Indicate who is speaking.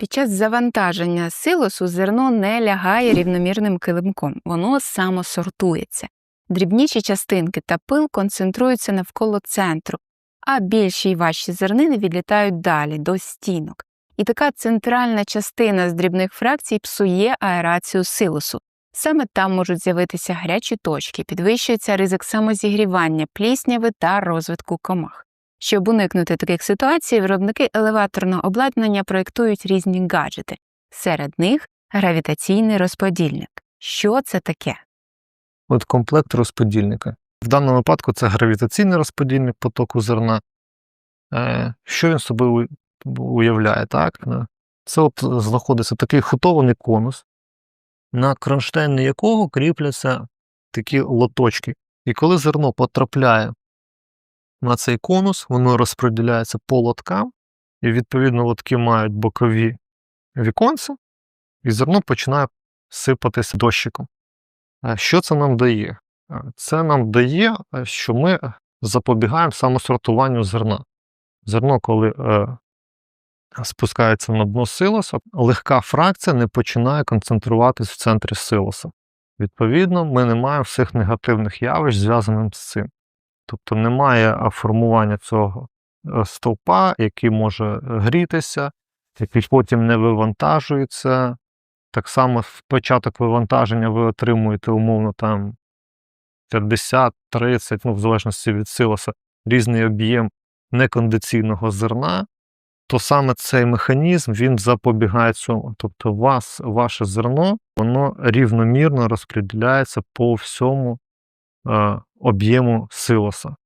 Speaker 1: Під час завантаження силосу зерно не лягає рівномірним килимком, воно самосортується. Дрібніші частинки та пил концентруються навколо центру, а більші й важчі зернини відлітають далі, до стінок. І така центральна частина з дрібних фракцій псує аерацію силосу. Саме там можуть з'явитися гарячі точки, підвищується ризик самозігрівання, плісняви та розвитку комах. Щоб уникнути таких ситуацій, виробники елеваторного обладнання проєктують різні гаджети. Серед них гравітаційний розподільник. Що це таке?
Speaker 2: От комплект розподільника. В даному випадку це гравітаційний розподільник потоку зерна. Е, Що він собою уявляє? Так? Е, Це от знаходиться такий хитований конус, на кронштейни якого кріпляться такі лоточки. І коли зерно потрапляє на цей конус, воно розподіляється по лоткам, і відповідно лотки мають бокові віконця, і зерно починає сипатися дощиком. Що це нам дає? Це нам дає, е, що ми запобігаємо самосортуванню зерна. Зерно, коли е, спускається на дно силоса, легка фракція не починає концентруватись в центрі силоса. Відповідно, ми не маємо всіх негативних явищ, зв'язаних з цим. Тобто немає формування цього е, стовпа, який може е, грітися, який потім не вивантажується. Так само в початок вивантаження ви отримуєте умовно там 50, 30, ну, в залежності від силоса, різний об'єм некондиційного зерна, то саме цей механізм він запобігає цьому. Тобто вас, ваше зерно воно рівномірно розподіляється по всьому об'єму силоса.